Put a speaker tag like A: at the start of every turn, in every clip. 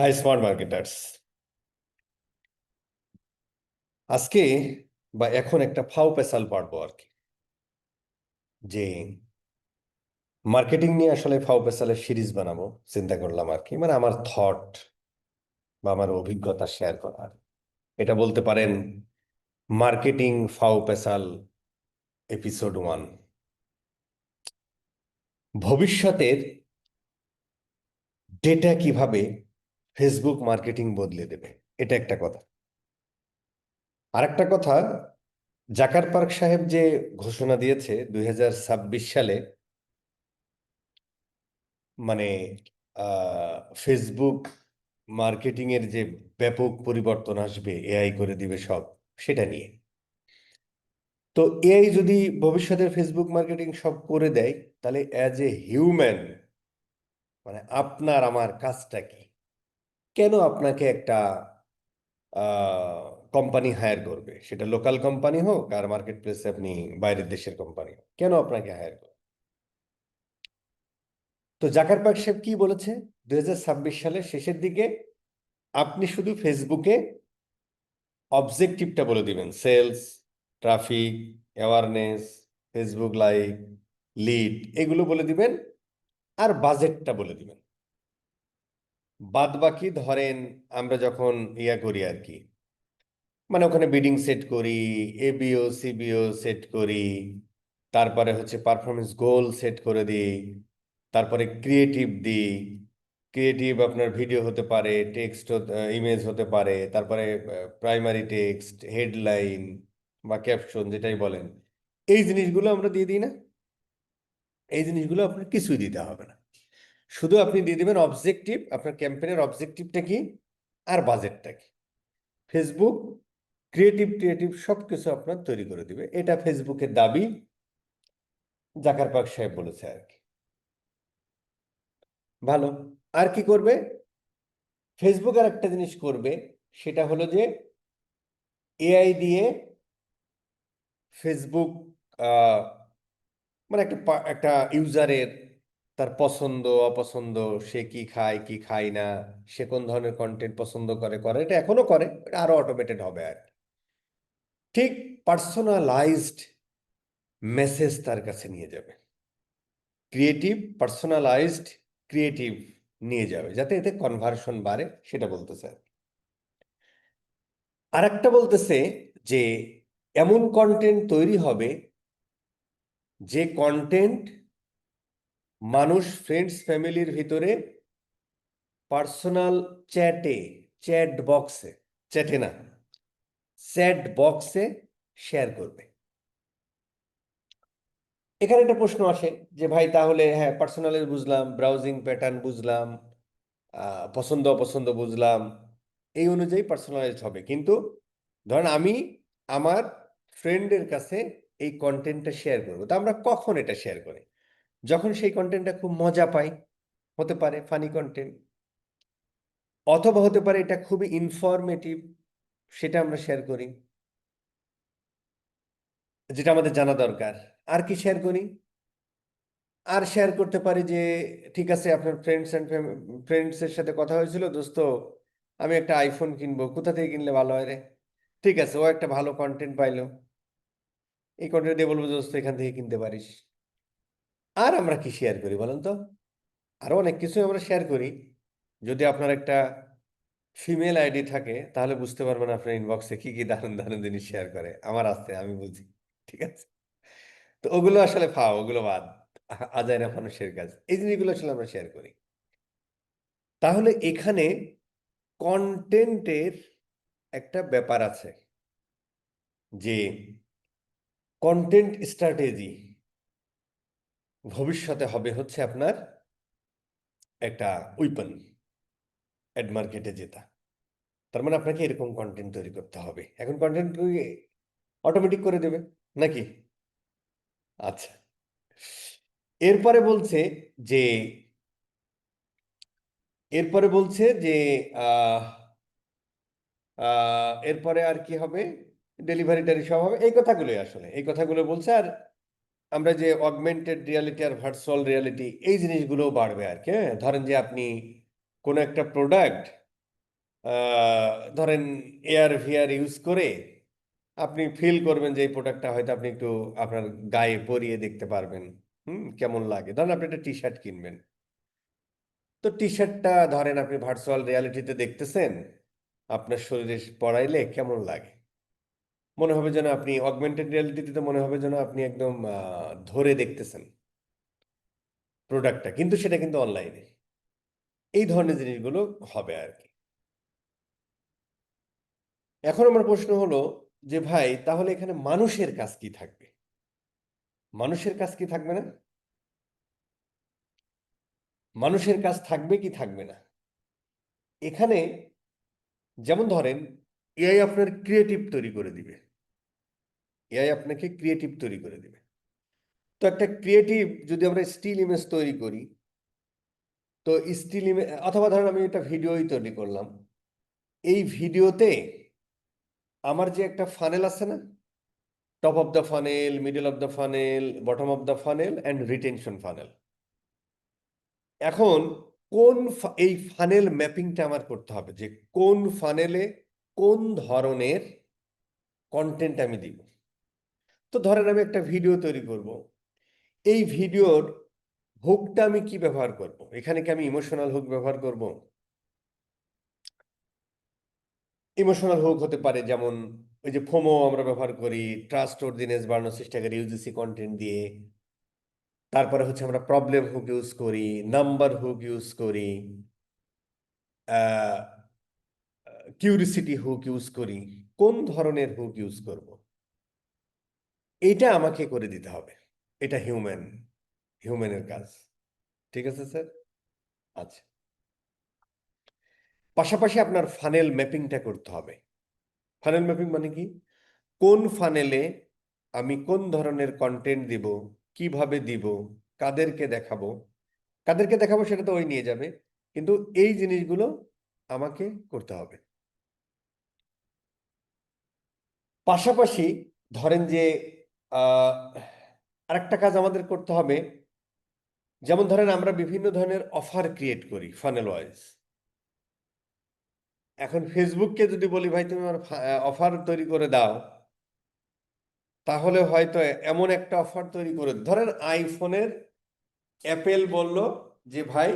A: High smart marketers আজকে বা এখন একটা ফাও পেশাল পারব আর কি। যে মার্কেটিং নিয়ে আসলে ফাও পেশালের সিরিজ বানাবো, চিন্তা করলাম আর কি। মানে আমার থট বা আমার অভিজ্ঞতা শেয়ার করার। এটা বলতে পারেন মার্কেটিং ফাও পেশাল এপিসোড ওয়ান ভবিষ্যতের ডেটা কীভাবে ফেসবুক মার্কেটিং বদলে দেবে। এটা একটা কথা। আর একটা কথা, জাকার পার্ক সাহেব যে ঘোষণা দিয়েছে দুই হাজার ছাব্বিশ সালে মানে ফেসবুক মার্কেটিং এর যে ব্যাপক পরিবর্তন আসবে এআই করে দিবে সব, সেটা নিয়ে। তো এআই যদি ভবিষ্যতের ফেসবুক মার্কেটিং সব করে দেয়, তাহলে অ্যাজ এ হিউম্যান মানে আপনার, আমার কাজটা কি? কেন আপনাকে একটা কোম্পানি হায়ার করবে? সেটা লোকাল কোম্পানি হোক আর মার্কেট প্লেসে আপনি বাইরের দেশের কোম্পানি হোক, কেন আপনাকে হায়ার করবে? তো জাকার পার্ক সাহেব কি বলেছে? দুই হাজার ছাব্বিশ সালের শেষের দিকে আপনি শুধু ফেসবুকে অবজেক্টিভটা বলে দিবেন। Sales traffic awareness Facebook live lead এগুলো বলে দিবেন আর বাজেটটা বলে দিবেন। বাদ বাকি ধরেন আমরা যখন ইয়া করি আর কি মানে ওখানে বিডিং সেট করি এবিও সিবিও সেট করি, তারপরে হচ্ছে পারফরমেন্স গোল সেট করে দিই, তারপরে ক্রিয়েটিভ দিই ক্রিয়েটিভ আপনার ভিডিও হতে পারে টেক্সট ইমেজ হতে পারে, তারপরে প্রাইমারি টেক্সট হেডলাইন বা ক্যাপশন যেটাই বলেন, এই জিনিসগুলো আমরা দিয়ে দিই না, এই জিনিসগুলো আপনার কিছুই দিতে হবে না। শুধু আপনি দিয়ে দেবেন অবজেক্টিভ আপনার ক্যাম্পেনের অবজেক্টিভটা কি? আর বাজেটটা কি? ফেসবুক ক্রিয়েটিভ ক্রিয়েটিভ সব কিছু আপনার তৈরি করে দিবে। এটা ফেসবুকের দাবি জাকার পাক সাহেব বলেছে আর কি। ভালো। আর কি করবে? ফেসবুক আর একটা জিনিস করবে, সেটা হলো যে এআই দিয়ে ফেসবুক মানে একটা একটা ইউজারের তার পছন্দ, অপছন্দ, সে কি খায় কি খায় না, সে কোন ধরনের কন্টেন্ট পছন্দ করে করে, এটা এখনও করে এটা আরও অটোমেটেড হবে আর ঠিক পার্সোনালাইজড মেসেজ তার কাছে নিয়ে যাবে। ক্রিয়েটিভ পার্সোনালাইজড ক্রিয়েটিভ নিয়ে যাবে, যাতে এতে কনভার্সন বাড়ে, সেটা বলতেছে আর একটা বলতেছে যে, এমন কন্টেন্ট তৈরি হবে, যে কন্টেন্ট মানুষ ফ্রেন্ডস ফ্যামিলির ভিতরে পার্সোনাল চ্যাটে চ্যাট বক্সে চ্যাটে না চ্যাট বক্সে শেয়ার করবে। এখানে একটা প্রশ্ন আসে যে, ভাই, তাহলে হ্যাঁ পার্সোনালের বুঝলাম ব্রাউজিং প্যাটার্ন বুঝলাম পছন্দ, অপছন্দ বুঝলাম, এই অনুযায়ী পার্সোনালাইজ হবে। কিন্তু ধরেন আমি আমার ফ্রেন্ডের কাছে এই কন্টেন্টটা শেয়ার করব, তা আমরা কখন এটা শেয়ার করি? যখন সেই কন্টেন্টটা খুব মজা পাই হতে পারে ফানি কন্টেন্ট অথবা হতে পারে এটা খুবই ইনফরমেটিভ সেটা আমরা শেয়ার করি, যেটা আমাদের জানা দরকার। আর কি শেয়ার করি? আর শেয়ার করতে পারি যে, ঠিক আছে, আপনার ফ্রেন্ডস অ্যান্ড ফ্রেন্ডসের সাথে কথা হয়েছিল, দোস্ত, আমি একটা আইফোন কিনবো, কোথা থেকে কিনলে ভালো হয় রে? ঠিক আছে, ও একটা ভালো কন্টেন্ট পাইলো। এই কন্টেন্ট দিয়ে বলব দোস্ত, এখান থেকে কিনতে পারিস। আর আমরা কি শেয়ার করি বলেন তো? আরও অনেক কিছুই আমরা শেয়ার করি। যদি আপনার একটা ফিমেল আইডি থাকে, তাহলে বুঝতে পারবেন আপনার ইনবক্সে কি কি দারুণ দারুণ জিনিস শেয়ার করে। আমার আসতে আমি বুঝি, ঠিক আছে? তো ওগুলো আসলে ফাও, ওগুলো বাদ আজাইরা মানুষের কাজ। এই জিনিসগুলো আসলে আমরা শেয়ার করি। তাহলে এখানে কন্টেন্টের একটা ব্যাপার আছে যে কন্টেন্ট স্ট্র্যাটেজি ভবিষ্যতে হবে হচ্ছে আপনার একটা উইপন অ্যাড মার্কেটে জেতা। তার মানে আপনাকে এরকম কন্টেন্ট তৈরি করতে হবে। এখন কন্টেন্ট অটোমেটিক করে দেবে নাকি? আচ্ছা। এরপরে বলছে যে, এরপরে বলছে যে এরপরে আর কি হবে? ডেলিভারি টারি সব হবে। এই কথাগুলোই আসলে। এই কথাগুলো বলছে আর আমরা যে অগমেন্টেড রিয়ালিটি আর ভার্চুয়াল রিয়ালিটি এই জিনিসগুলো বাড়বে আর কি হ্যাঁ? ধরেন যে আপনি কোনো একটা প্রোডাক্ট ধরেন এয়ার ভিআর ইউজ করে আপনি ফিল করবেন যে এই প্রোডাক্টটা হয়তো আপনি একটু আপনার গায়ে পরিয়ে দেখতে পারবেন। হুম? কেমন লাগে? ধরেন আপনি একটা টি শার্ট কিনবেন। তো টি শার্টটা ধরেন আপনি ভার্চুয়াল রিয়ালিটিতে দেখতেছেন, আপনার শরীরে পড়াইলে কেমন লাগে? মনে হবে যেন আপনি অগমেন্টেড রিয়ালিটিতে তো মনে হবে যেন আপনি একদম ধরে দেখতেছেন প্রোডাক্টটা কিন্তু সেটা কিন্তু অনলাইনে এই ধরনের জিনিসগুলো হবে আর কি। এখন আমার প্রশ্ন হলো যে, ভাই, তাহলে এখানে মানুষের কাজ কি থাকবে? মানুষের কাজ কি থাকবে না? মানুষের কাজ থাকবে কি থাকবে না? এখানে যেমন ধরেন এআই আপনার ক্রিয়েটিভ তৈরি করে দিবে। এআই আপনাকে ক্রিয়েটিভ তৈরি করে দেবে। তো একটা ক্রিয়েটিভ যদি আমরা স্টিল ইমেজ তৈরি করি, তো স্টিল ইমেজ অথবা ধরেন আমি একটা ভিডিওই তৈরি করলাম, এই ভিডিওতে আমার যে একটা ফানেল আছে না top of the funnel middle of the funnel bottom of the funnel and retention funnel এখন কোন এই ফানেল ম্যাপিংটা আমার করতে হবে যে কোন ফানেলে কোন ধরনের কন্টেন্ট আমি দিব। তো ধরেন আমি একটা ভিডিও তৈরি করব। এই ভিডিওর হুকটা আমি কি ব্যবহার করব? এখানে কি আমি ইমোশনাল হুক ব্যবহার করব? ইমোশনাল হুক হতে পারে যেমন ওই যে ফোমো আমরা ব্যবহার করি ট্রাস্ট ওর্দিনেস বাড়ানোর চেষ্টা করি ইউজিসি কন্টেন্ট দিয়ে। তারপরে হচ্ছে আমরা প্রবলেম হুক ইউজ করি নাম্বার হুক ইউজ করি কিউরিসিটি হুক ইউজ করি, কোন ধরনের হুক ইউজ করব? এটা আমাকে করে দিতে হবে। এটা হিউম্যান হিউম্যানের কাজ। ঠিক আছে স্যার আচ্ছা। পাশাপাশি আপনার ফানেল ম্যাপিংটা করতে হবে। ফানেল ম্যাপিং মানে কি? কোন ফানেলে আমি কোন ধরনের কন্টেন্ট দিব, কীভাবে দিব, কাদেরকে দেখাবো? কাদেরকে দেখাবো সেটা তো ওই নিয়ে যাবে। কিন্তু এই জিনিসগুলো আমাকে করতে হবে। পাশাপাশি ধরেন যে আরেকটা কাজ আমাদের করতে হবে। যেমন ধরেন আমরা বিভিন্ন ধরনের অফার ক্রিয়েট করি ফানেল ওয়াইজ এখন ফেসবুককে যদি বলি, ভাই, তুমি আমার অফার তৈরি করে দাও। তাহলে হয়তো এমন একটা অফার তৈরি করে, ধরেন আইফোনের অ্যাপেল বলল যে, ভাই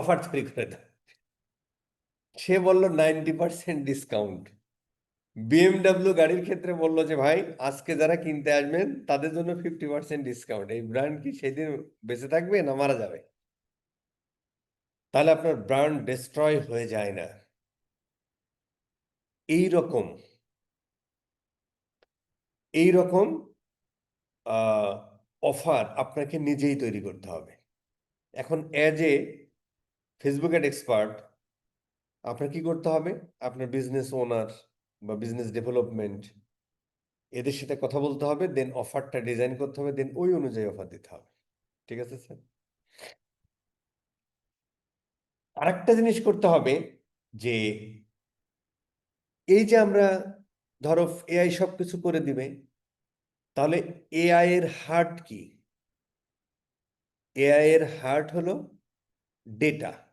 A: অফার তৈরি করে দাও। সে বলল, নাইনটি পার্সেন্ট ডিসকাউন্ট বিএমডাব্লিউ গাড়ির ক্ষেত্রে বলল যে, ভাই, আজকে যারা কিনতে আসবেন, তাদের জন্য ফিফটি পার্সেন্ট ডিসকাউন্ট এই ব্র্যান্ড কি সেদিন বেঁচে থাকবে না মারা যাবে? তাহলে আপনার ব্র্যান্ড ডিস্ট্রয় হয়ে যায় না। এই রকম এই রকম অফার আপনাকে নিজেই তৈরি করতে হবে। এখন as a Facebook ad expert আপনার কি করতে হবে? আপনার বিজনেস ওনার বা বিজনেস ডেভেলপমেন্ট এদের সাথে কথা বলতে হবে দেন অফারটা ডিজাইন করতে হবে দেন ওই অনুযায়ী অফার দিতে হবে। ঠিক আছে স্যার আরেকটা জিনিস করতে হবে যে, এই যে আমরা, ধরো এআই সব কিছু করে দিবে, তাহলে এআই এর হার্ট কি? এআই এর হার্ট হলো ডেটা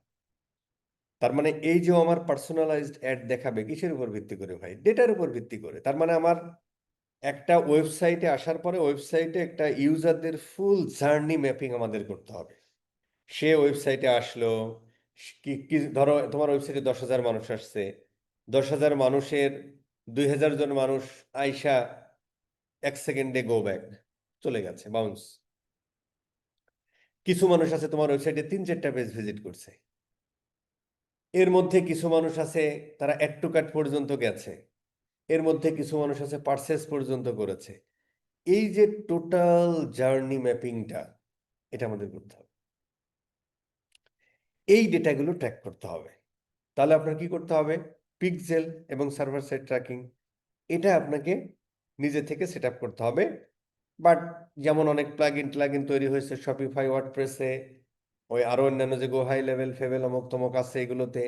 A: তার মানে এই যে আমার পার্সোনালাইজড অ্যাড দেখাবে, কিসের উপর ভিত্তি করে ভাই? ডেটার উপর ভিত্তি করে। তার মানে আমার একটা ওয়েবসাইটে আসার পরে ওয়েবসাইটে একটা ইউজারদের ফুল জার্নি ম্যাপিং আমাদের করতে হবে। সে ওয়েবসাইটে আসলো কি ধরো তোমার ওয়েবসাইটে দশ হাজার মানুষ আসছে। দশ হাজার মানুষের দুই হাজার জন মানুষ আইসা এক সেকেন্ডে গো ব্যাক চলে গেছে বাউন্স কিছু মানুষ আছে তোমার ওয়েবসাইটে তিন চারটা পেজ ভিজিট করছে। এর মধ্যে কিছু মানুষ আছে, তারা অ্যাড টু কার্ট পর্যন্ত গেছে। এর মধ্যে কিছু মানুষ আছে পারচেস পর্যন্ত করেছে। এই যে টোটাল জার্নি ম্যাপিংটা, এটা আমাদের করতে হবে। এই ডেটাগুলো ট্র্যাক করতে হবে। তাহলে আপনার কি করতে হবে? পিকজেল এবং সার্ভার সাইড ট্র্যাকিং, এটা আপনাকে নিজে থেকে সেট করতে হবে। বাট যেমন অনেক প্লাগ ইন ইন তৈরি হয়েছে শপিফাই ওয়ার্ডপ্রেসে ওই আরও অন্যান্য যে হাই লেভেল ফেভেল অমুক তমক আছে এগুলোতে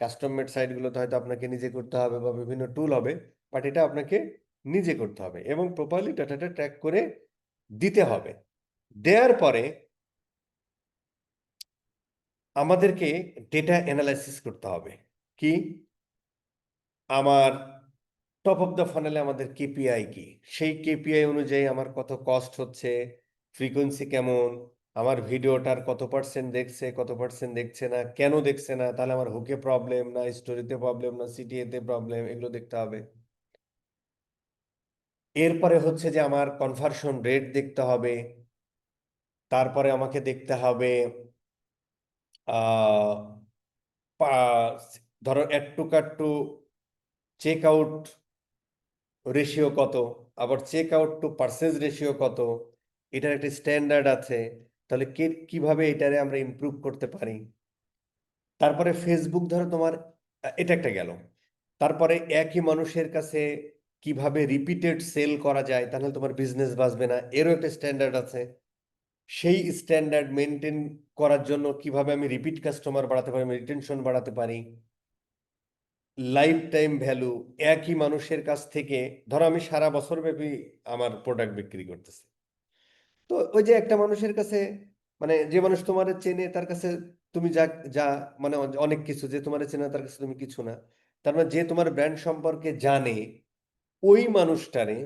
A: কাস্টম মেড সাইটগুলোতে হয়তো আপনাকে নিজে করতে হবে বা বিভিন্ন টুল হবে বাট এটা আপনাকে নিজে করতে হবে এবং প্রপারলি ডাটাটা ট্র্যাক করে দিতে হবে। দেওয়ার পরে আমাদেরকে ডেটা অ্যানালাইসিস করতে হবে। কি? আমার টপ অফ দ্য ফানেলে আমাদের কেপিআই কি? সেই কেপিআই অনুযায়ী আমার কত কস্ট হচ্ছে ফ্রিকোয়েন্সি কেমন আমার ভিডিওটার কত পার্সেন্ট দেখছে, কত পার্সেন্ট দেখছে না, কেন দেখছে না, তাহলে আমার হুকে প্রবলেম না স্টোরিতে প্রবলেম না সিটিএতে প্রবলেম এগুলো দেখতে হবে। এরপরে হচ্ছে যে আমার কনভার্সন রেট দেখতে হবে। তারপরে আমাকে দেখতে হবে ধরো add to cart to checkout ratio কত, আবার check out to purchase ratio কত, এটার একটা স্ট্যান্ডার্ড আছে। তাহলে কে, কীভাবে এটারে আমরা ইমপ্রুভ করতে পারি? তারপরে ফেসবুক ধরো তোমার এটা একটা গেল। তারপরে একই মানুষের কাছে কীভাবে রিপিটেড সেল করা যায়, তাহলে তোমার বিজনেস বাঁচবে না, এরও একটা স্ট্যান্ডার্ড আছে। সেই স্ট্যান্ডার্ড মেনটেন করার জন্য কীভাবে আমি রিপিট কাস্টমার বাড়াতে পারি, আমি রিটেনশন বাড়াতে পারি। লাইফ টাইম ভ্যালু একই মানুষের কাছ থেকে, ধরো আমি সারা বছর ব্যাপী আমার প্রোডাক্ট বিক্রি করতেছি। তো ওই যে একটা মানুষের কাছে মানে যে মানুষ তোমার চেনে, তার কাছে তুমি যা যা মানে অনেক কিছু, যে তোমার চেনে তার কাছে তুমি কিছু না। তার মানে যে তোমার ব্র্যান্ড সম্পর্কে জানে, ওই মানুষটারে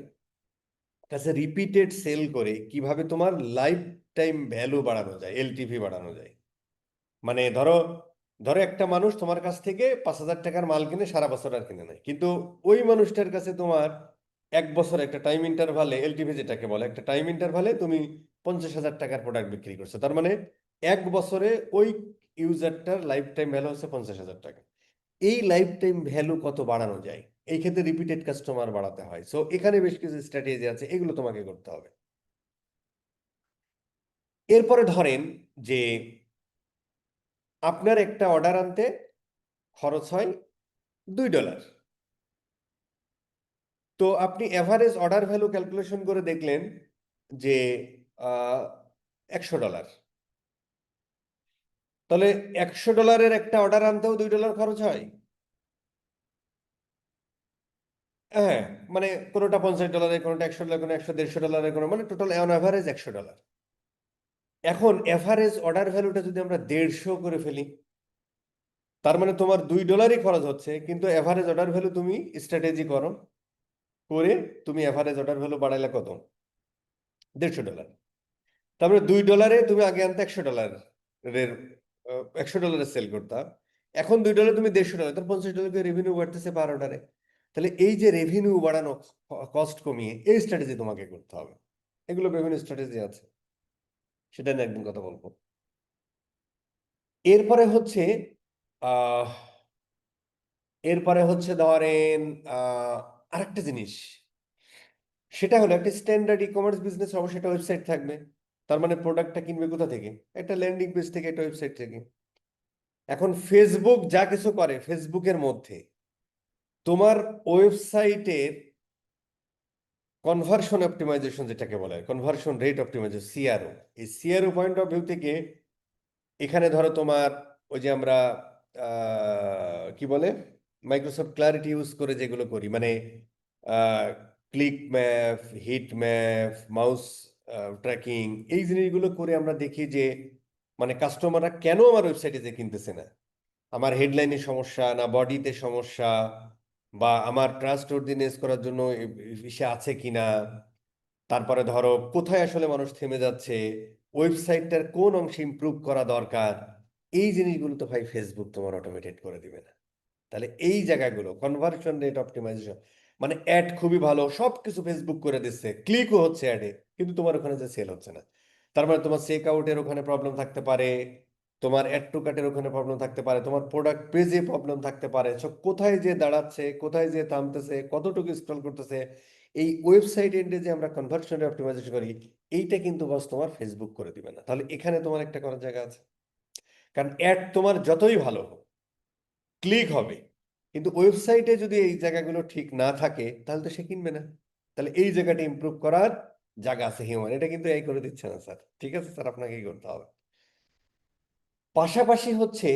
A: কাছে রিপিটেড সেল করে কীভাবে তোমার লাইফ টাইম ভ্যালু বাড়ানো যায় এলটিভি বাড়ানো যায়। মানে ধরো ধরো একটা মানুষ তোমার কাছ থেকে পাঁচ হাজার টাকার মাল কিনে সারা বছর আর কিনে নেয় কিন্তু ওই মানুষটার কাছে তোমার এক বছর একটা টাইম ইন্টারভালে এলটিভি যেটাকে বলে, একটা টাইম ইন্টারভালে তুমি পঞ্চাশ হাজার টাকার প্রোডাক্ট বিক্রি করছ। তার মানে এক বছরে ওই ইউজারটার লাইফ টাইম ভ্যালু হচ্ছে পঞ্চাশ হাজার টাকা। এই লাইফ টাইম ভ্যালু কত বাড়ানো যায়? এই ক্ষেত্রে রিপিটেড কাস্টমার বাড়াতে হয়। সো এখানে বেশ কিছু স্ট্র্যাটেজি আছে, এগুলো তোমাকে করতে হবে। এরপরে ধরেন যে আপনার একটা অর্ডার আনতে খরচ হয় দুই ডলার তো আপনি এভারেজ অর্ডার ভ্যালু ক্যালকুলেশন করে দেখলেন যে একশো ডলার তাহলে একশো ডলারের একটা অর্ডার আনতেও দুই ডলার খরচ হয়। হ্যাঁ মানে কোনোটা পঞ্চাশ ডলারের কোনোটা একশো ডলার কোনো একশো দেড়শো ডলারের কোনো মানে টোটাল অন অ্যাভারেজ একশো ডলার এখন এভারেজ অর্ডার ভ্যালুটা যদি আমরা দেড়শো করে ফেলি, তার মানে তোমার দুই ডলারই খরচ হচ্ছে, কিন্তু এভারেজ অর্ডার ভ্যালু তুমি স্ট্র্যাটেজি করো। করে তুমি এভারেজ অর্ডার ভ্যালু বাড়াইলে কত? দেড়শো ডলার তারপরে দুই ডলারে তুমি আগে আনতে একশো ডলারের একশো ডলারের সেল করতাম এখন দুই ডলার তুমি দেড়শো ডলার তার পঞ্চাশ ডলার রেভিনিউ বাড়তেছে পার অর্ডারে তাহলে এই যে রেভিনিউ বাড়ানো কস্ট কমিয়ে এই স্ট্র্যাটেজি তোমাকে করতে হবে। এগুলো বিভিন্ন স্ট্র্যাটেজি আছে। সেটা নিয়ে একদিন কথা বলব। এরপরে হচ্ছে এরপরে হচ্ছে ধরেন আরেকটা জিনিস, সেটা হলো একটা স্ট্যান্ডার্ড ই কমার্স বিজনেস অবশ্যই একটা ওয়েবসাইট থাকবে। তার মানে প্রোডাক্টটা কিনবে কোথা থেকে? একটা ল্যান্ডিং পেজ থেকে একটা ওয়েবসাইট থেকে। এখন ফেসবুক যা কিছু করে ফেসবুকের মধ্যে তোমার ওয়েবসাইটের কনভার্সন অপটিমাইজেশন যেটাকে বলে কনভার্সন রেট অপটিমাইজেশন সিআরও এই সিআরও পয়েন্ট অফ ভিউ থেকে এখানে ধরো তোমার ওই যে আমরা কি বলে? মাইক্রোসফট ক্লারিটি ইউজ করে যেগুলো করি মানে click map heat map mouse tracking এই জিনিসগুলো করে আমরা দেখি যে মানে কাস্টমাররা কেন আমার ওয়েবসাইটে যে কিনতেছে না? আমার হেডলাইনে সমস্যা না বডিতে সমস্যা? বা আমার ট্রাস্ট অর্ডিনেন্স করার জন্য ইসে আছে কি না তারপরে ধরো, কোথায় আসলে মানুষ থেমে যাচ্ছে? ওয়েবসাইটটার কোন অংশে ইম্প্রুভ করা দরকার? এই জিনিসগুলো তো ভাই ফেসবুক তোমার অটোমেটেড করে দিবে না। তাহলে এই জায়গাগুলো কনভার্সন রেট অপটিমাইজেশন মানে অ্যাড খুবই ভালো, সবকিছু ফেসবুক করে দিচ্ছে ক্লিকও হচ্ছে অ্যাডে কিন্তু তোমার ওখানে যে সেল হচ্ছে না। তার মানে তোমার চেক আউটের ওখানে প্রবলেম থাকতে পারে, তোমার অ্যাড টু কার্টের ওখানে প্রবলেম থাকতে পারে, তোমার প্রোডাক্ট পেজে প্রবলেম থাকতে পারে। সব কোথায় যে দাঁড়াচ্ছে, কোথায় যে থামতেছে, কতটুকু স্ক্রল করতেছে, এই ওয়েবসাইট এন্ডে যে আমরা কনভার্সন রেট অপটিমাইজেশন করি, এইটা কিন্তু বস তোমার ফেসবুক করে দিবে না। তাহলে এখানে তোমার একটা করার জায়গা আছে। কারণ অ্যাড তোমার যতই ভালো হোক ক্লিক হবে। কিন্তু ওয়েবসাইটে যদি এই জায়গাগুলো ঠিক না থাকে, তাহলে তো সে কিনবে না। তাহলে এই জায়গাটা ইমপ্রুভ করার জায়গা আছে হিউম্যান এটা কিন্তু এই করে দিচ্ছে না, স্যার। ঠিক আছে, স্যার, আপনাকেই করতে হবে। পাশাপাশি হচ্ছে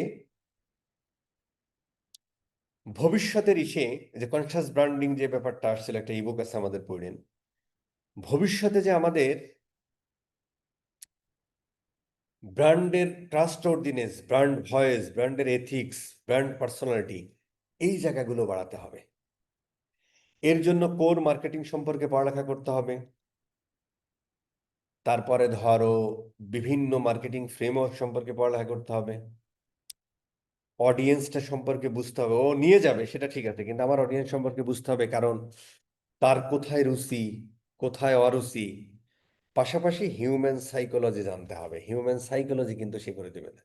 A: ভবিষ্যতের ইসে যে কনসাস ব্র্যান্ডিং যে ব্যাপারটা আসছিল, একটা ইবুক আছে আমাদের পড়েন। ভবিষ্যতে যে আমাদের ব্র্যান্ডের ট্রাস্ট অর্ডিনেন্স ব্র্যান্ড ভয়েস, ব্র্যান্ডের এথিক্স, ব্র্যান্ড পার্সোনালিটি, এই জায়গাগুলো বাড়াতে হবে। এর জন্য কোর মার্কেটিং সম্পর্কে পড়ালেখা করতে হবে। তারপরে ধরো বিভিন্ন মার্কেটিং ফ্রেমওয়ার্ক সম্পর্কে পড়ালেখা করতে হবে। অডিয়েন্সটা সম্পর্কে বুঝতে হবে। ও নিয়ে যাবে, সেটা ঠিক আছে, কিন্তু আমার অডিয়েন্স সম্পর্কে বুঝতে হবে কারণ তার কোথায় রুচি, কোথায় অরুচি পাশাপাশি হিউম্যান সাইকোলজি জানতে হবে। হিউম্যান সাইকোলজি কিন্তু সে করে দেবে না।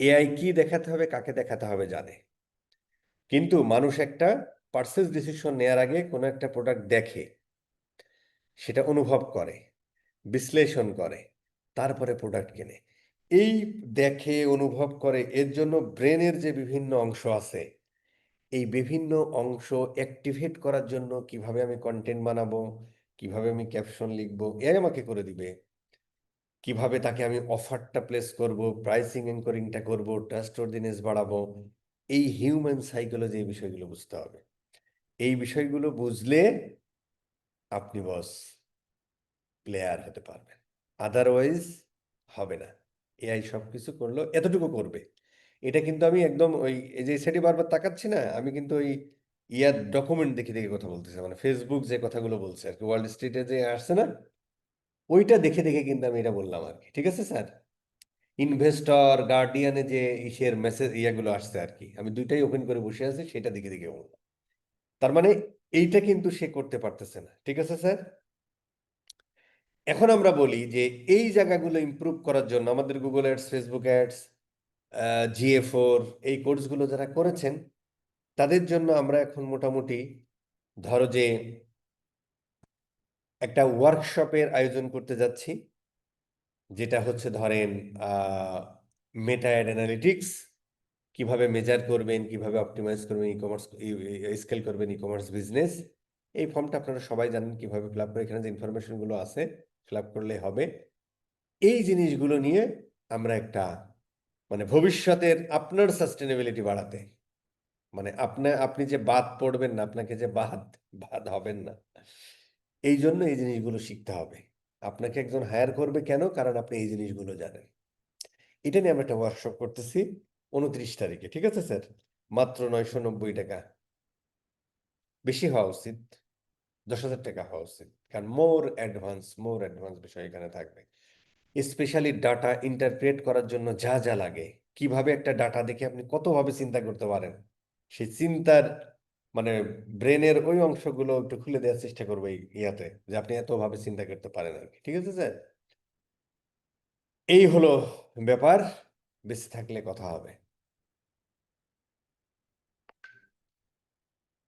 A: এআই কি দেখাতে হবে, কাকে দেখাতে হবে জানে। কিন্তু মানুষ একটা পার্সেস ডিসিশন নেওয়ার আগে কোনো একটা প্রোডাক্ট দেখে, সেটা অনুভব করে, বিশ্লেষণ করে, তারপরে প্রোডাক্ট কেনে। এই দেখে, অনুভব করে, এর জন্য ব্রেনের যে বিভিন্ন অংশ আছে, এই বিভিন্ন অংশ অ্যাক্টিভেট করার জন্য কীভাবে আমি কন্টেন্ট বানাবো কীভাবে আমি ক্যাপশন লিখব এআই আমাকে করে দিবে। কীভাবে তাকে আমি অফারটা প্লেস করব প্রাইসিং এনকোরিংটা করব ট্রাস্ট অর্ডিনেন্স বাড়াবো, এই হিউম্যান সাইকোলজি এই বিষয়গুলো বুঝতে হবে। এই বিষয়গুলো বুঝলে আপনি বস প্লেয়ার হতে পারবেন। আদারওয়াইজ হবে না। এআই সব কিছু করল, এতটুকু করবে। এটা কিন্তু আমি একদম ওই যে সেটি বারবার তাকাচ্ছি না, আমি কিন্তু ওই ইয়ার ডকুমেন্ট দেখে দেখে কথা বলতেছে মানে ফেসবুক যে কথাগুলো বলছে আর কি ওয়ার্ল্ড স্ট্রিটে যে আসছে না, ওইটা দেখে দেখে কিন্তু আমি এটা বললাম আর কি ঠিক আছে স্যার? ইনভেস্টর গার্ডিয়ানে যে ইসের মেসেজ ইয়াগুলো আসছে আর কি আমি দুইটাই ওপেন করে বসে আছি, সেটা দেখে দেখে বললাম। তার মানে এইটা কিন্তু সে করতে পারতেছে না, ঠিক আছে স্যার? এখন আমরা বলি যে এই জায়গাগুলো ইমপ্রুভ করার জন্য আমাদের Google ads Facebook ads GA four এই কোর্সগুলো যারা করেছেন তাদের জন্য আমরা এখন মোটামুটি, ধরো যে, একটা ওয়ার্কশপের আয়োজন করতে যাচ্ছি। যেটা হচ্ছে ধরেন মেটা অ্যানালিটিক্স কীভাবে মেজার করবেন, কীভাবে অপটিমাইজ করবেন ই কমার্স স্কেল করবেন ই কমার্স বিজনেস এই ফর্মটা আপনারা সবাই জানেন কীভাবে ফিল আপ করে, এখানে যে ইনফরমেশনগুলো আছে ফিল আপ করলে হবে। এই জিনিসগুলো নিয়ে আমরা একটা মানে ভবিষ্যতের আপনার সাস্টেনেবিলিটি বাড়াতে মানে আপনি আপনি যে বাদ পড়বেন না, আপনাকে যে বাদ বাদ হবেন না। এই জন্য এই জিনিসগুলো শিখতে হবে। আপনাকে একজন হায়ার করবে কেন? কারণ আপনি এই জিনিসগুলো জানেন। এটা নিয়ে আমরা একটা ওয়ার্কশপ করতেছি উনত্রিশ তারিখে, ঠিক আছে স্যার? মাত্র নয়শো নব্বই টাকা। বেশি হওয়া উচিত। দশ হাজার টাকা হওয়া উচিত। কারণ মোর অ্যাডভান্স মোর অ্যাডভান্স বিষয় এখানে থাকবে। স্পেশালি ডাটা ইন্টারপ্রেট করার জন্য যা যা লাগে। কীভাবে একটা ডাটা দেখে আপনি কতভাবে চিন্তা করতে পারেন? সেই চিন্তার মানে ব্রেনের ওই অংশগুলো একটু খুলে দেওয়ার চেষ্টা করব ইয়াতে, যে আপনি এতভাবে চিন্তা করতে পারেন আর কি। ঠিক আছে স্যার? এই হলো ব্যাপার, বেঁচে থাকলে কথা হবে।